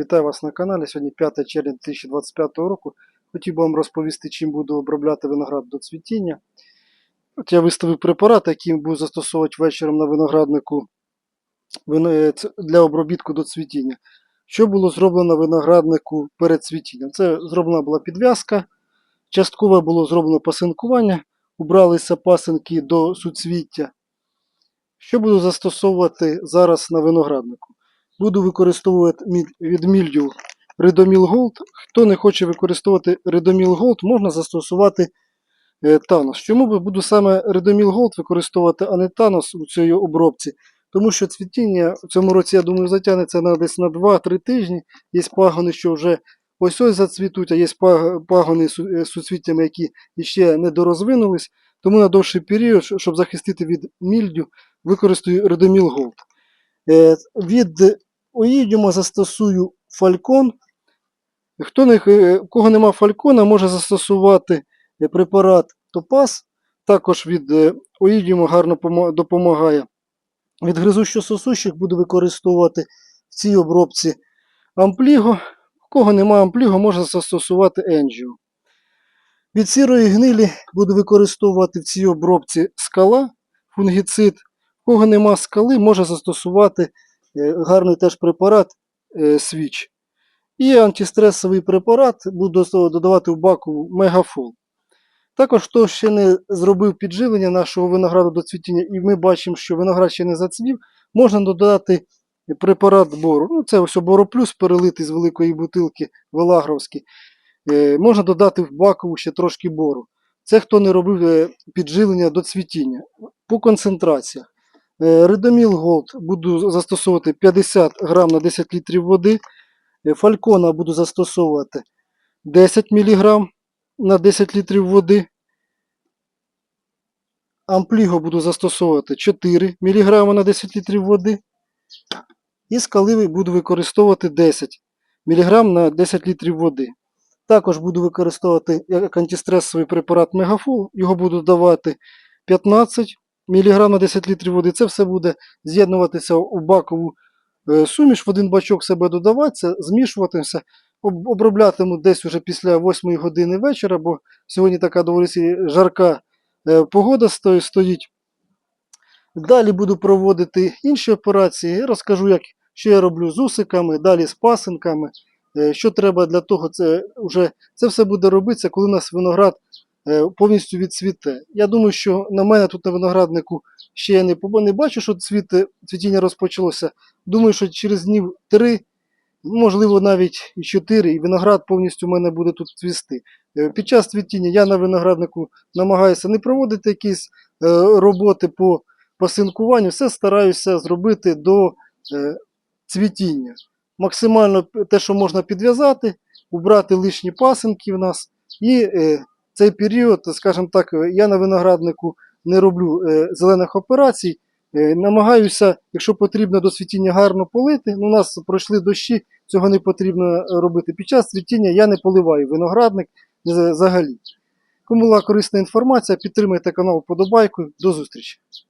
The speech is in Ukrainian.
Вітаю вас на каналі. Сьогодні 5 червня 2025 року. Хотів би вам розповісти, чим буду обробляти виноград до цвітіння. От я виставив препарат, який буду застосовувати вечором на винограднику вино- е, для обробітку до цвітіння. Що було зроблено винограднику перед цвітінням? Це зроблена була підв'язка, частково було зроблено пасинкування, убралися пасинки до суцвіття. Що буду застосовувати зараз на винограднику? Буду використовувати міль- від мільдю Редоміл Gold. Хто не хоче використовувати Редоміл Gold, можна застосувати е, Танос. Чому буду саме Редоміл Gold використовувати, а не Танос у цій обробці? Тому що цвітіння в цьому році, я думаю, затягнеться на десь на 2-3 тижні. Є пагони, що вже ось ось зацвітуть, а є пагони з е, суцвіттями, які ще не дорозвинулись. Тому на довший період, щоб захистити від мільдю, використаю Редоміл Gold. Е, Оїдіума застосую фалькон. Хто не, е, у кого нема фалькона, може застосувати е, препарат Топаз. Також від е, оїдіуму гарно допомагає. Від гризущо-сосущих буду використовувати в цій обробці ампліго. У кого нема ампліго, може застосувати енджіо. Від сірої гнилі буду використовувати в цій обробці скала, фунгіцид. У кого нема скали, може застосувати е, гарний теж препарат е, свіч. І антистресовий препарат буду додавати в баку мегафол. Також, хто ще не зробив підживлення нашого винограду до цвітіння, і ми бачимо, що виноград ще не зацвів, можна додати препарат бору. Ну, це ось Плюс перелитий з великої бутилки Велагровський. Е, можна додати в бакову ще трошки бору. Це хто не робив е, підживлення до цвітіння. По концентраціях. Е, Редоміл Голд буду застосовувати 50 грам на 10 літрів води. Е, Фалькона буду застосовувати 10 мг на 10 літрів води. Ампліго буду застосовувати 4 мг на 10 літрів води. І скаливий буду використовувати 10 мг на 10 літрів води. Також буду використовувати як антистресовий препарат Мегафол. Його буду давати 15 мг на 10 літрів води. Це все буде з'єднуватися у бакову е, суміш, в один бачок себе додаватися, змішуватися. Оброблятиму десь уже після 8 години вечора, бо сьогодні така доволі жарка е, погода стоїть. Далі буду проводити інші операції. Розкажу, як, що я роблю з усиками, далі з пасинками. Е, Що треба для того, це вже це все буде робитися, коли у нас виноград повністю відцвіте. Я думаю, що на мене тут на винограднику ще я не, не бачу, що цвіте, цвітіння розпочалося. Думаю, що через днів 3, можливо, навіть і 4, і виноград повністю у мене буде тут цвісти. Е, Під час цвітіння я на винограднику намагаюся не проводити якісь е, роботи по пасинкуванню, все стараюся зробити до е, цвітіння. Максимально те, що можна підв'язати, убрати лишні пасинки в нас. І е, цей період, скажімо так, я на винограднику не роблю е, зелених операцій. Е, намагаюся, якщо потрібно до світіння гарно полити. Ну, у нас пройшли дощі, цього не потрібно робити. Під час світіння я не поливаю виноградник взагалі. Кому була корисна інформація, підтримайте канал вподобайкою. До зустрічі!